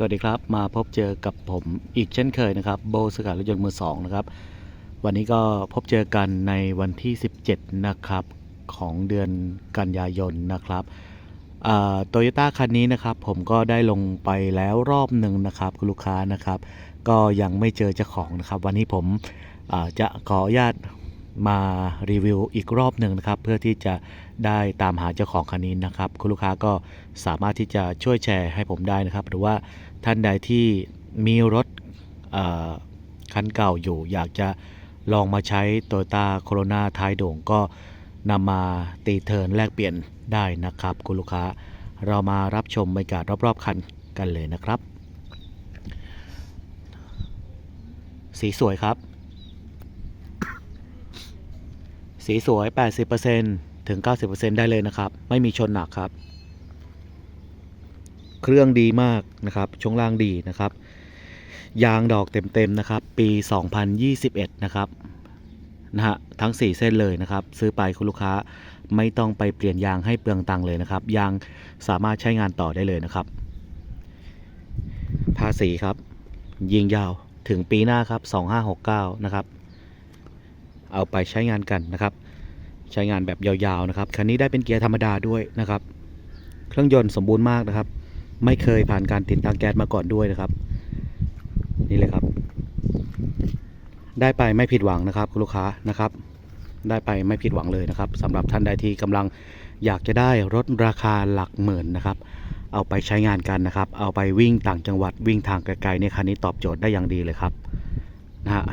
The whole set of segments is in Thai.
สวัสดีครับ มาพบเจอกับผมอีกเช่นเคยนะครับ โบสกัดรถยนต์มือสองนะครับ วันนี้ก็พบเจอกันในวันที่ 17 นะครับ ของเดือนกันยายนนะครับโตโยต้าคันนี้นะครับ ผมก็ได้ลงไปแล้วรอบหนึ่งนะครับคุณลูกค้านะครับ ก็ยังไม่เจอเจ้าของนะครับ วันนี้ผมจะขออนุญาตมารีวิวอีกรอบหนึ่งนะครับ เพื่อที่จะ ได้ตามหาเจ้าของคันนี้นะครับ คุณลูกค้าก็สามารถที่จะช่วยแชร์ให้ผมได้นะครับ หรือว่าท่านใดที่มีรถคันเก่าอยู่ อยากจะลองมาใช้ Toyota Corona ท้ายโด่งก็นำมาตีเทินแลกเปลี่ยนได้นะครับ คุณลูกค้าเรามารับชมบรรยากาศรอบๆคันกันเลยนะครับ สีสวยครับ สีสวย 80% ถึง 90%ได้เลยนะครับ ไม่มีชนหนักครับ เครื่องดีมากนะครับช่วงล่างดีนะครับ ยางดอกเต็มๆนะครับ ปี 2021 นะครับนะฮะทั้ง 4 เส้นเลยนะครับ ซื้อไปคุณลูกค้าไม่ต้องไปเปลี่ยนยางให้เปลืองตังค์เลยนะครับ ยางสามารถใช้งานต่อได้เลยนะครับ ภาษีครับ ยิงยาวถึงปีหน้าครับ 2569 นะครับ เอาไปใช้งานกันนะครับ ใช้งานแบบยาวๆนะครับคันนี้ได้เป็นเกียร์ธรรมดาด้วยนะครับ เครื่องยนต์สมบูรณ์มากนะครับ ไม่เคยผ่านการติดตั้งแก๊สมาก่อนด้วยนะครับ นี่เลยครับ ได้ไปไม่ผิดหวังนะครับคุณลูกค้านะครับ ได้ไปไม่ผิดหวังเลยนะครับสำหรับท่านใดที่กำลังอยากจะได้รถราคาหลักหมื่นนะครับ เอาไปใช้งานกันนะครับ เอาไปวิ่งต่างจังหวัดวิ่งทางไกลๆในยคันนี้ตอบโจทย์ได้อย่างดีเลยครับนะฮะ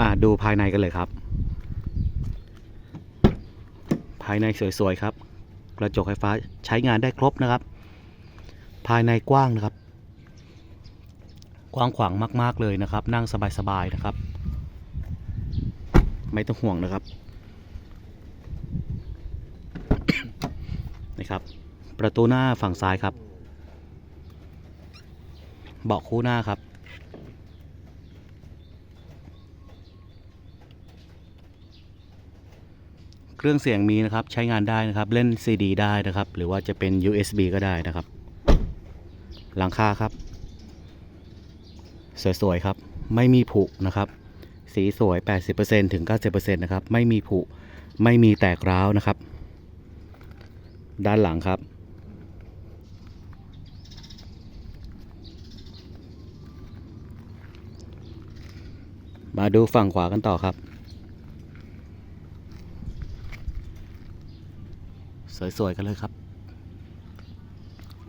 อ่าดูภายในกันเลยครับายในสวยๆครับ กระจกไฟฟ้าใช้งานได้ครบนะครับ ภายในกว้างนะครับ กว้างขวางมาก ๆเลยนะครับ นั่งสบายๆนะครับ ไม่ต้องห่วงนะครับนะครับ ประตูหน้าฝั่งซ้ายครับ เบาะคู่หน้าครับ เครื่องเสียงมีนะครับใช้งานได้นะครับเล่น CD ได้นะครับ หรือว่าจะเป็น USB ก็ได้นะครับ หลังคาครับ สวยๆครับ ไม่มีผุนะครับ สีสวย 80%ถึง 90%นะครับ ไม่มีผุ ไม่มีแตกร้าวนะครับ ด้านหลังครับมาดูฝั่งขวากันต่อครับ สวยๆกันเลยครับ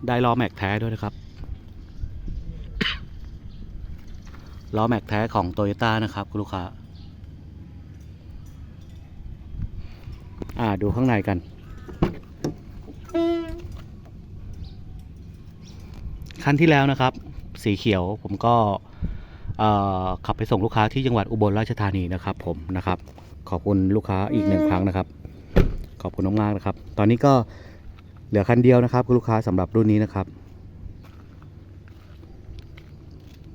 ได้ล้อแม็กแท้ด้วยนะครับล้อแม็กแท้ของโตโยต้านะครับคุณลูกค้าอ่าดูข้างในกัน คันที่แล้วนะครับ สีเขียวผมก็ขับไปส่งลูกค้าที่จังหวัดอุบลราชธานีนะครับผมนะครับ ขอบคุณลูกค้าอีกหนึ่งครั้งนะครับ ขอบคุณมากๆนะครับ ตอนนี้ก็เหลือคันเดียวนะครับคุณลูกค้าสำหรับรุ่นนี้นะครับ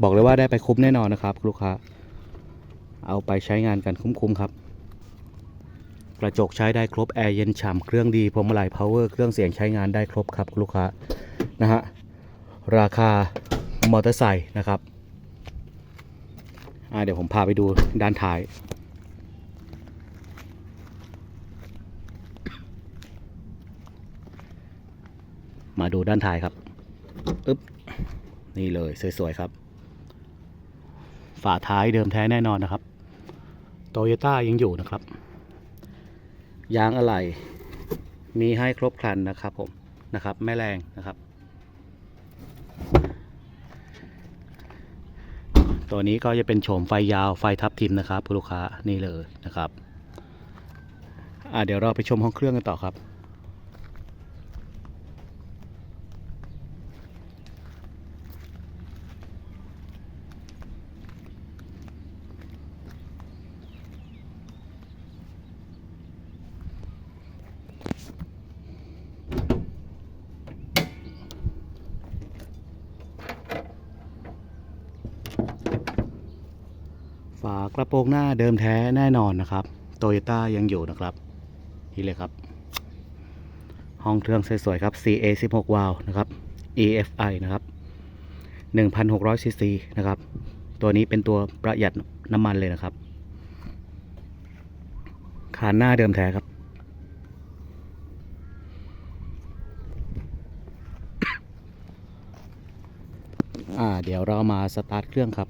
บอกเลยว่าได้ไปคุ้มแน่นอนนะครับคุณลูกค้า เอาไปใช้งานกันคุ้มๆครับ กระจกใช้ได้ครบแอร์เย็นฉ่ำเครื่องดีพวงมาลัยพาวเวอร์เครื่องเสียงใช้งานได้ครบครับคุณลูกค้านะฮะราคามอเตอร์ไซค์นะครับเดี๋ยวผมพาไปดูด้านท้าย มาดูด้านท้ายครับอึ๊บนี่เลยสวยๆครับ ฝาท้ายเดิมแท้แน่นอนนะครับโตโยต้ายังอยู่นะครับ ยางอะไหล่มีให้ครบครันนะครับผมนะครับไม่แรงนะครับ ตัวนี้ก็จะเป็นโฉมไฟยาวไฟทับทิมนะครับคุณลูกค้านี่เลยนะครับ อ่าเดี๋ยวเราไปชมห้องเครื่องกันต่อครับากระโปรงหน้าเดิมแท้แน่นอนนะครับโตโยต้ายังอยู่นะครับ นี่เลยครับ ห้องเครื่องสวยๆครับ CA 16วาล์วนะครับ EFI นะครับ1,600ซีซีนะครับ ตัวนี้เป็นตัวประหยัดน้ำมันเลยนะครับคานหน้าเดิมแท้ครับ อ่า เดี๋ยวเรามาสตาร์ทเครื่องครับ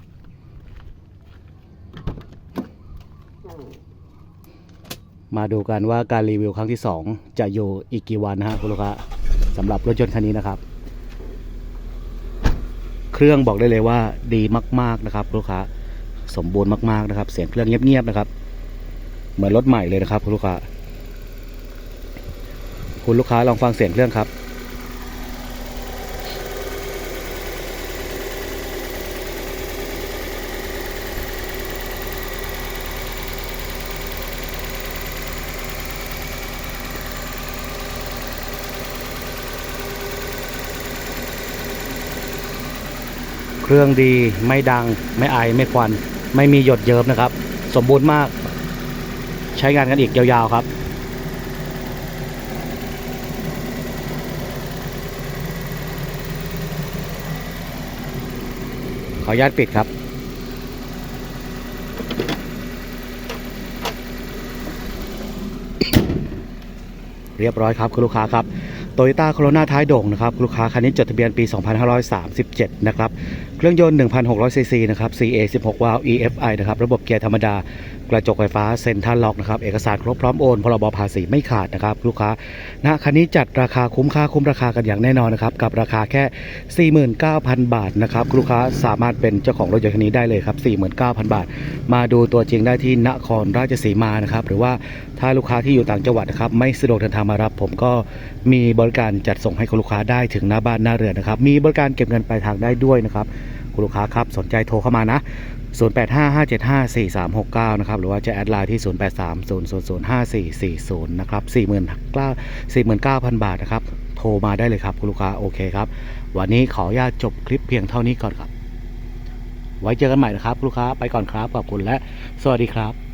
มาดูกันว่าการรีวิวครั้งที่ 2 จะอยู่อีกกี่วันนะฮะคุณลูกค้าสำหรับรถยนต์คันนี้นะครับ เครื่องบอกได้เลยว่าดีมาก ๆนะครับคุณลูกค้าสมบูรณ์มากๆนะครับ เสียงเครื่องเงียบๆนะครับ เหมือนรถใหม่เลยนะครับคุณลูกค้า คุณลูกค้าลองฟังเสียงเครื่องครับ เครื่องดีไม่ดังไม่ไอไม่ควัน ไม่มีหยดเยิ้มนะครับ สมบูรณ์มาก ใช้งานกันอีกยาวๆครับขออนุญาตปิดครับ เรียบร้อยครับ คุณลูกค้าครับโตโยต้าโคโรนาท้ายโด่งนะครับคุณลูกค้าคันนี้จดทะเบียนปี 2537 นะครับเครื่องยนต์ 1,600 ซีซีนะครับ CA 16 วาล์ว EFI นะครับ ระบบเกียร์ธรรมดา กระจกไฟฟ้าเซ็นทรัลล็อกนะครับ เอกสารครบพร้อมโอน พรบภาษีไม่ขาดนะครับ ลูกค้านะคันนี้จัดราคาคุ้มค่าคุ้มราคากันอย่างแน่นอนนะครับ กับราคาแค่ 49,000 บาทนะครับ ลูกค้าสามารถเป็นเจ้าของรถยนต์คันนี้ได้เลยครับ 49,000 บาท มาดูตัวจริงได้ที่นครราชสีมานะครับ หรือว่าถ้าลูกค้าที่อยู่ต่างจังหวัดนะครับ ไม่สะดวกเดินทางมารับ ผมก็มีบริการจัดส่งให้คุณลูกค้าได้ถึงหน้าบ้านหน้าเรือนนะครับ มีบริการเก็บเงินปลายทางได้ด้วยนะครับ คุณลูกค้าครับ สนใจโทรเข้ามานะ 0855754369 นะครับ หรือว่าจะแอดไลน์ที่ 0830005440 นะครับ 49,000 บาทนะครับ โทรมาได้เลยครับคุณลูกค้า โอเคครับ วันนี้ขออนุญาตจบคลิปเพียงเท่านี้ก่อนครับ ไว้เจอกันใหม่นะครับคุณลูกค้า ไปก่อนครับ ขอบคุณและ สวัสดีครับ